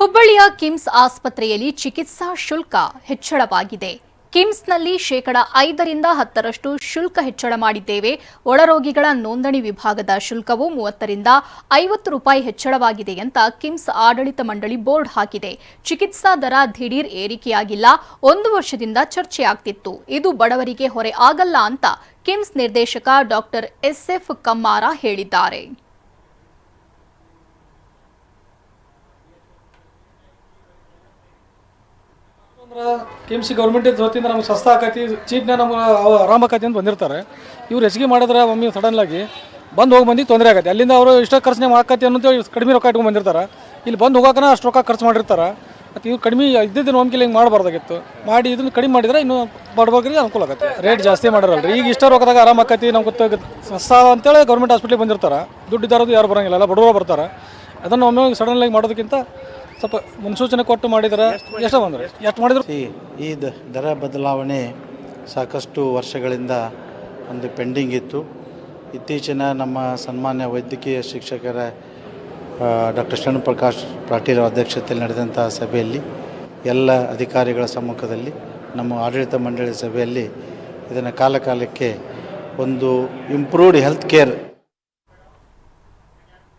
ಹುಬ್ಬಳ್ಳಿಯ ಕಿಮ್ಸ್ ಆಸ್ಪತ್ರೆಯಲ್ಲಿ ಚಿಕಿತ್ಸಾ ಶುಲ್ಕ ಹೆಚ್ಚಳವಾಗಿದೆ. ಕಿಮ್ಸ್ನಲ್ಲಿ ಶೇಕಡ ಐದರಿಂದ ಹತ್ತರಷ್ಟು ಶುಲ್ಕ ಹೆಚ್ಚಳ ಮಾಡಿದ್ದೇವೆ. ಒಳರೋಗಿಗಳ ನೋಂದಣಿ ವಿಭಾಗದ ಶುಲ್ಕವು ಮೂವತ್ತರಿಂದ ಐವತ್ತು ರೂಪಾಯಿ ಹೆಚ್ಚಳವಾಗಿದೆ ಅಂತ ಕಿಮ್ಸ್ ಆಡಳಿತ ಮಂಡಳಿ ಬೋರ್ಡ್ ಹಾಕಿದೆ. ಚಿಕಿತ್ಸಾ ದರ ದಿಢೀರ್ ಏರಿಕೆಯಾಗಿಲ್ಲ. ಒಂದು ವರ್ಷದಿಂದ ಚರ್ಚೆಯಾಗ್ತಿತ್ತು. ಇದು ಬಡವರಿಗೆ ಹೊರೆ ಆಗಲ್ಲ ಅಂತ ಕಿಮ್ಸ್ ನಿರ್ದೇಶಕ ಡಾಕ್ಟರ್ ಎಸ್ಎಫ್ ಕಮ್ಮಾರ ಹೇಳಿದ್ದಾರೆ. ಕೆ ಎಂ ಸಿ ಗೌರ್ಮೆಂಟ್ ವತಿಯಿಂದ ನಮ್ಗೆ ಸಸ್ತ ಆಕತಿ ಚೀಟ್ನ ನಮ್ಗೆ ಆರಾಮ ಆಕತಿ ಅಂತ ಬಂದಿರ್ತಾರೆ. ಇವ್ರು ಹೆಚ್ಚಿಗೆ ಮಾಡಿದ್ರೆ ಒಮ್ಮೆ ಸಡನ್ಲಾಗಿ ಬಂದು ಹೋಗಿ ಬಂದು ತೊಂದರೆ ಆಗತ್ತೆ. ಅಲ್ಲಿಂದ ಅವರು ಇಷ್ಟ ಖರ್ಚು ಆಕತಿ ಅನ್ನೋದು ಕಡಿಮೆ ರೊಕ್ಕ ಇಟ್ಕೊಂಡು ಬಂದಿರ್ತಾರೆ. ಇಲ್ಲಿ ಬಂದು ಹೋಗೋಕೆ ಅಷ್ಟು ರೊಕ್ಕ ಖರ್ಚು ಮಾಡಿರ್ತಾರೆ. ಮತ್ತು ಇವ್ರು ಕಡಿಮೆ ಇದ್ದಿದ್ದು ಒಮ್ಕಿಲ್ಲ ಹಿಂಗೆ ಮಾಡಬಾರ್ದಾಗಿತ್ತು. ಮಾಡಿ ಇದನ್ನು ಕಡಿಮೆ ಮಾಡಿದ್ರೆ ಇನ್ನೂ ಬಡಬಗ್ರಿಗೆ ಅನುಕೂಲ ಆಗುತ್ತೆ. ರೇಟ್ ಜಾಸ್ತಿ ಮಾಡಿರಲ್ರಿ. ಈಗ ಇಷ್ಟ ರೊಕ್ಕದಾಗ ಆರಾಮ ಆಕತಿ, ನಮ್ಗೆ ಗೊತ್ತಾಗ ಸಸ್ತ ಅಂತೇಳಿ ಗೌರ್ಮೆಂಟ್ ಹಾಸ್ಪಿಟ್ಲಿಗೆ ಬಂದಿರ್ತಾರೆ. ದುಡ್ಡು ಇದ್ದಾರದು ಯಾರು ಬರೋಂಗಿಲ್ಲ. ಎಲ್ಲ ಬಡವರು ಬರ್ತಾರೆ. ಅದನ್ನು ಒಮ್ಮೆ ಸಡನ್ಲಾಗಿ ಮಾಡೋದಕ್ಕಿಂತ ಸ್ವಲ್ಪ ಮುನ್ಸೂಚನೆ ಕೊಟ್ಟು ಮಾಡಿದ್ರೆ ಎಷ್ಟು ಬಂದ್ರೆ? ಎಷ್ಟು ಮಾಡಿದ್ರು? ಈ ಈ ದ- ದರ ಬದಲಾವಣೆ ಸಾಕಷ್ಟು ವರ್ಷಗಳಿಂದ ಒಂದು ಪೆಂಡಿಂಗ್ ಇತ್ತು. ಇತ್ತೀಚಿನ ನಮ್ಮ ಸನ್ಮಾನ್ಯ ವೈದ್ಯಕೀಯ ಶಿಕ್ಷಕರ ಡಾಕ್ಟರ್ ಶರಣಪ್ರಕಾಶ್ ಪಾಟೀಲ್ ಅವರ ಅಧ್ಯಕ್ಷತೆಯಲ್ಲಿ ನಡೆದಂಥ ಸಭೆಯಲ್ಲಿ ಎಲ್ಲ ಅಧಿಕಾರಿಗಳ ಸಮ್ಮುಖದಲ್ಲಿ ನಮ್ಮ ಆಡಳಿತ ಮಂಡಳಿ ಸಭೆಯಲ್ಲಿ ಇದನ್ನು ಕಾಲಕಾಲಕ್ಕೆ ಒಂದು ಇಂಪ್ರೂವ್ಡ್ ಹೆಲ್ತ್ ಕೇರ್